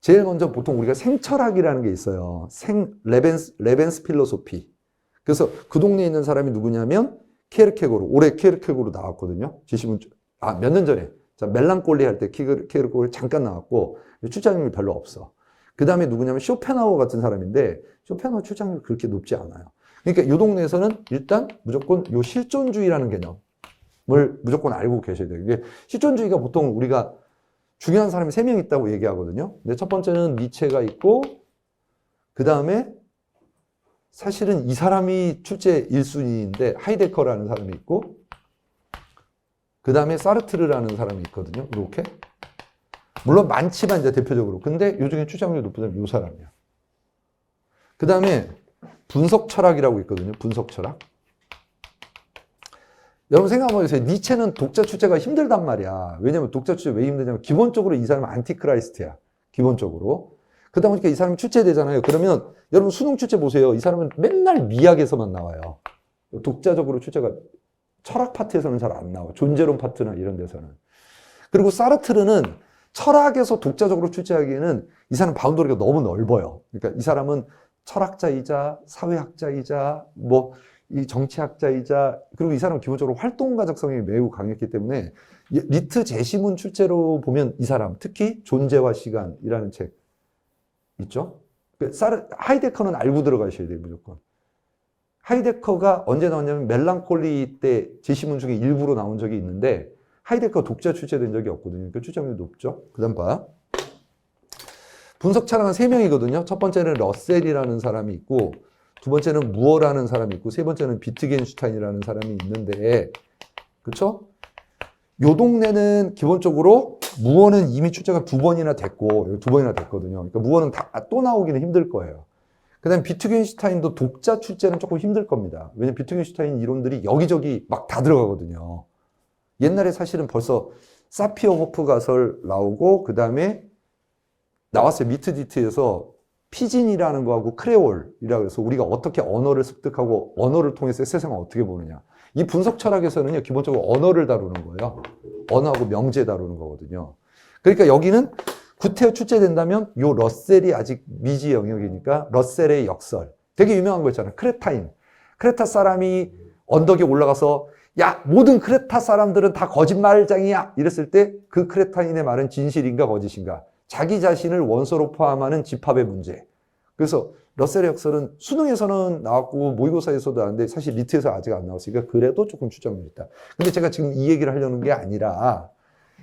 제일 먼저 보통 우리가 생철학이라는 게 있어요. 생 레벤스 레벤스 필로소피. 그래서 그 동네에 있는 사람이 누구냐면 케르케고르. 올해 케르케고르 나왔거든요. 지시문 아몇 년 전에 자 멜랑콜리 할 때 케르케고르 잠깐 나왔고 출장률이 별로 없어. 그 다음에 누구냐면 쇼펜하우 같은 사람인데 쇼펜하우 출장률 그렇게 높지 않아요. 그러니까 이 동네에서는 일단 무조건 요 실존주의라는 개념을 무조건 알고 계셔야 돼요. 이게 실존주의가 보통 우리가 중요한 사람이 세 명 있다고 얘기하거든요. 근데 첫 번째는 니체가 있고, 그 다음에 사실은 이 사람이 출제 1순위인데, 하이데커라는 사람이 있고, 그 다음에 사르트르라는 사람이 있거든요. 이렇게. 물론 많지만 이제 대표적으로. 근데 요 중에 출장률 높은 사람이 요 사람이야. 그 다음에 분석 철학이라고 있거든요. 분석 철학. 여러분 생각해보세요 니체는 독자 출제가 힘들단 말이야. 왜냐면 독자 출제 왜 힘드냐면 기본적으로 이 사람은 안티크라이스트야. 기본적으로. 그러다 보니까 이 사람이 출제되잖아요. 그러면 여러분 수능 출제 보세요. 이 사람은 맨날 미학에서만 나와요. 독자적으로 출제가 철학 파트에서는 잘 안 나와. 존재론 파트나 이런 데서는. 그리고 사르트르는 철학에서 독자적으로 출제하기에는 이 사람 바운더리가 너무 넓어요. 그러니까 이 사람은 철학자이자 사회학자이자 뭐 이 정치학자이자 그리고 이 사람은 기본적으로 활동가 적성이 매우 강했기 때문에 이 리트 제시문 출제로 보면 이 사람 특히 존재와 시간이라는 책 있죠. 그 하이데커는 알고 들어가셔야 돼요 무조건. 하이데커가 언제 나왔냐면 멜랑콜리 때 제시문 중에 일부로 나온 적이 있는데 하이데커 독자 출제된 적이 없거든요. 그러니까 출제율이 높죠. 그다음 봐. 분석 차량은 세 명이거든요. 첫 번째는 러셀이라는 사람이 있고 두 번째는 무어라는 사람이 있고 세 번째는 비트겐슈타인이라는 사람이 있는데 그렇죠? 요 동네는 기본적으로 무어는 이미 출제가 두 번이나 됐고 두 번이나 됐거든요. 그러니까 무어는 다 또 나오기는 힘들 거예요. 그다음 비트겐슈타인도 독자 출제는 조금 힘들 겁니다. 왜냐면 비트겐슈타인 이론들이 여기저기 막 다 들어가거든요. 옛날에 사실은 벌써 사피어 호프 가설 나오고 그다음에 나왔어요. 미트디트에서 피진이라는 거하고 크레올이라고 해서 우리가 어떻게 언어를 습득하고 언어를 통해서 세상을 어떻게 보느냐. 이 분석 철학에서는요, 기본적으로 언어를 다루는 거예요. 언어하고 명제 다루는 거거든요. 그러니까 여기는 구태여 출제된다면 요 러셀이 아직 미지 영역이니까 러셀의 역설. 되게 유명한 거 있잖아요. 크레타인. 크레타 사람이 언덕에 올라가서 야, 모든 크레타 사람들은 다 거짓말장이야. 이랬을 때 그 크레타인의 말은 진실인가 거짓인가. 자기 자신을 원소로 포함하는 집합의 문제. 그래서 러셀의 역설은 수능에서는 나왔고 모의고사에서도 나왔는데 사실 리트에서 아직 안 나왔으니까 그래도 조금 추정이 있다. 근데 제가 지금 이 얘기를 하려는 게 아니라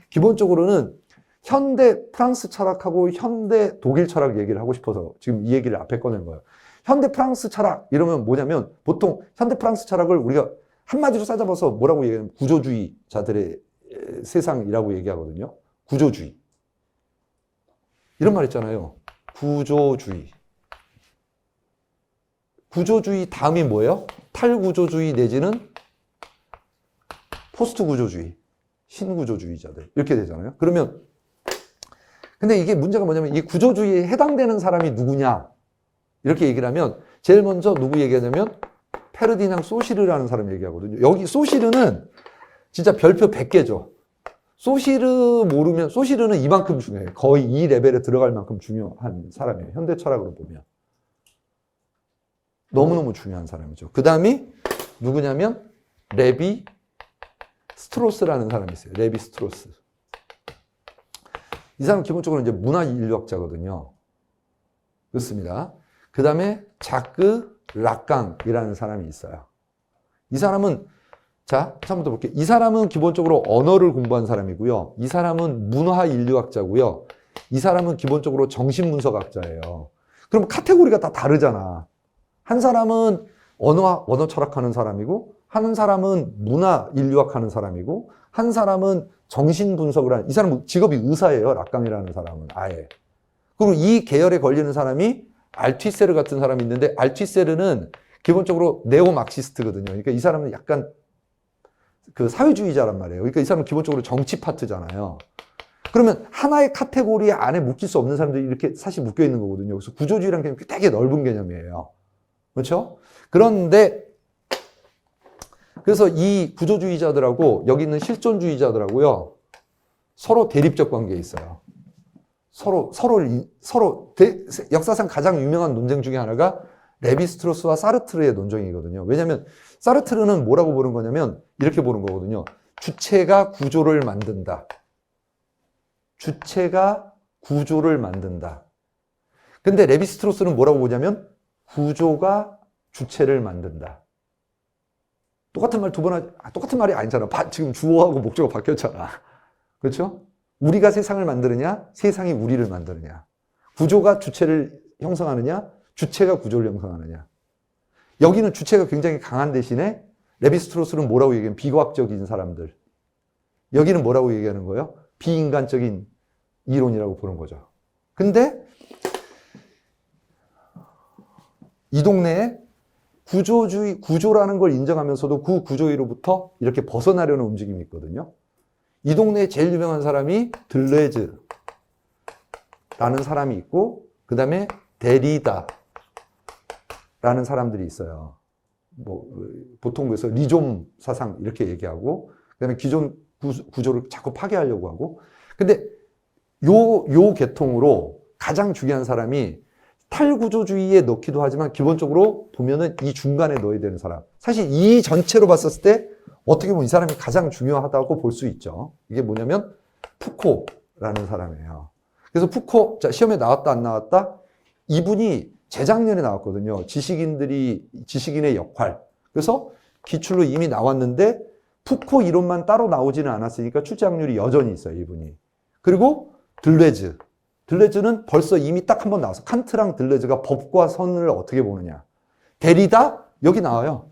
기본적으로는 현대 프랑스 철학하고 현대 독일 철학 얘기를 하고 싶어서 지금 이 얘기를 앞에 꺼낸 거예요. 현대 프랑스 철학 이러면 뭐냐면 보통 현대 프랑스 철학을 우리가 한마디로 싸잡아서 뭐라고 얘기하면 구조주의자들의 세상이라고 얘기하거든요. 구조주의. 이런 말 있잖아요. 구조주의. 구조주의 다음이 뭐예요? 탈구조주의 내지는 포스트 구조주의, 신구조주의자들. 이렇게 되잖아요. 그러면, 근데 이게 문제가 뭐냐면 이 구조주의에 해당되는 사람이 누구냐? 이렇게 얘기를 하면 제일 먼저 누구 얘기하냐면 페르디낭 소시르라는 사람 얘기하거든요. 여기 소시르는 진짜 별표 100개죠. 소시르 모르면 소시르는 이만큼 중요해요. 거의 이 레벨에 들어갈 만큼 중요한 사람이에요. 현대 철학으로 보면. 너무너무 중요한 사람이죠. 그 다음이 누구냐면 레비 스트로스라는 사람이 있어요. 레비 스트로스. 이 사람 은 기본적으로 이제 문화 인류학자거든요. 그렇습니다. 그 다음에 자크 락강이라는 사람이 있어요. 이 사람은 자, 처음부터 볼게요. 이 사람은 기본적으로 언어를 공부한 사람이고요. 이 사람은 문화 인류학자고요. 이 사람은 기본적으로 정신분석학자예요. 그럼 카테고리가 다 다르잖아. 한 사람은 언어, 언어 철학하는 사람이고, 한 사람은 문화 인류학 하는 사람이고, 한 사람은 정신 분석을 하는, 이 사람은 직업이 의사예요. 락강이라는 사람은 아예. 그리고 이 계열에 걸리는 사람이 알티세르 같은 사람이 있는데, 알티세르는 기본적으로 네오 막시스트거든요. 그러니까 이 사람은 약간 그 사회주의자란 말이에요. 그러니까 이 사람은 기본적으로 정치 파트잖아요. 그러면 하나의 카테고리 안에 묶일 수 없는 사람들이 이렇게 사실 묶여 있는 거거든요. 그래서 구조주의라는 개념이 되게 넓은 개념이에요. 그렇죠? 그런데 그래서 이 구조주의자들하고 여기 있는 실존주의자들하고요. 서로 대립적 관계에 있어요. 서로 서로 서로 대- 역사상 가장 유명한 논쟁 중에 하나가 레비스트로스와 사르트르의 논쟁이거든요. 왜냐하면 사르트르는 뭐라고 보는 거냐면 이렇게 보는 거거든요. 주체가 구조를 만든다. 주체가 구조를 만든다. 근데 레비스트로스는 뭐라고 보냐면 구조가 주체를 만든다. 똑같은 말 두 번 하지, 아, 똑같은 말이 아니잖아. 바- 지금 주어하고 목적어 바뀌었잖아. 그렇죠? 우리가 세상을 만드느냐, 세상이 우리를 만드느냐. 구조가 주체를 형성하느냐, 주체가 구조를 형성하느냐. 여기는 주체가 굉장히 강한 대신에 레비스트로스는 뭐라고 얘기하면 비과학적인 사람들. 여기는 뭐라고 얘기하는 거예요? 비인간적인 이론이라고 보는 거죠. 근데 이 동네에 구조주의, 구조라는 걸 인정하면서도 그 구조의로부터 이렇게 벗어나려는 움직임이 있거든요. 이 동네에 제일 유명한 사람이 들레즈라는 사람이 있고, 그 다음에 데리다 라는 사람들이 있어요. 뭐, 보통 그래서 리좀 사상 이렇게 얘기하고, 그 다음에 기존 구- 구조를 자꾸 파괴하려고 하고, 근데 요, 요 계통으로 가장 중요한 사람이 탈구조주의에 넣기도 하지만 기본적으로 보면은 이 중간에 넣어야 되는 사람. 사실 이 전체로 봤었을 때 어떻게 보면 이 사람이 가장 중요하다고 볼 수 있죠. 이게 뭐냐면 푸코라는 사람이에요. 그래서 푸코, 자, 시험에 나왔다 안 나왔다? 이분이 재작년에 나왔거든요. 지식인들이, 지식인의 역할. 그래서 기출로 이미 나왔는데 푸코 이론만 따로 나오지는 않았으니까 출제 확률이 여전히 있어요, 이분이. 그리고 들레즈. 들레즈는 벌써 이미 딱 한 번 나와서 칸트랑 들레즈가 법과 선을 어떻게 보느냐. 데리다 여기 나와요.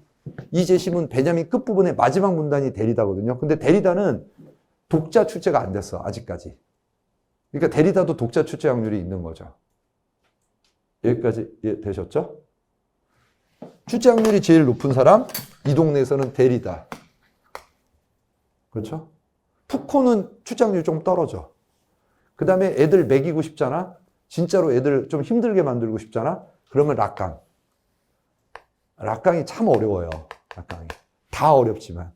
이 제시문 베냐민 끝부분에 마지막 문단이 데리다거든요. 근데 데리다는 독자 출제가 안 됐어. 아직까지. 그러니까 데리다도 독자 출제 확률이 있는 거죠. 여기까지 예, 되셨죠? 출제 확률이 제일 높은 사람 이 동네에서는 데리다. 그렇죠? 푸코는 출제 확률이 좀 떨어져. 그 다음에 애들 먹이고 싶잖아? 진짜로 애들 좀 힘들게 만들고 싶잖아? 그러면 락강. 락강이 참 어려워요. 락강이. 다 어렵지만.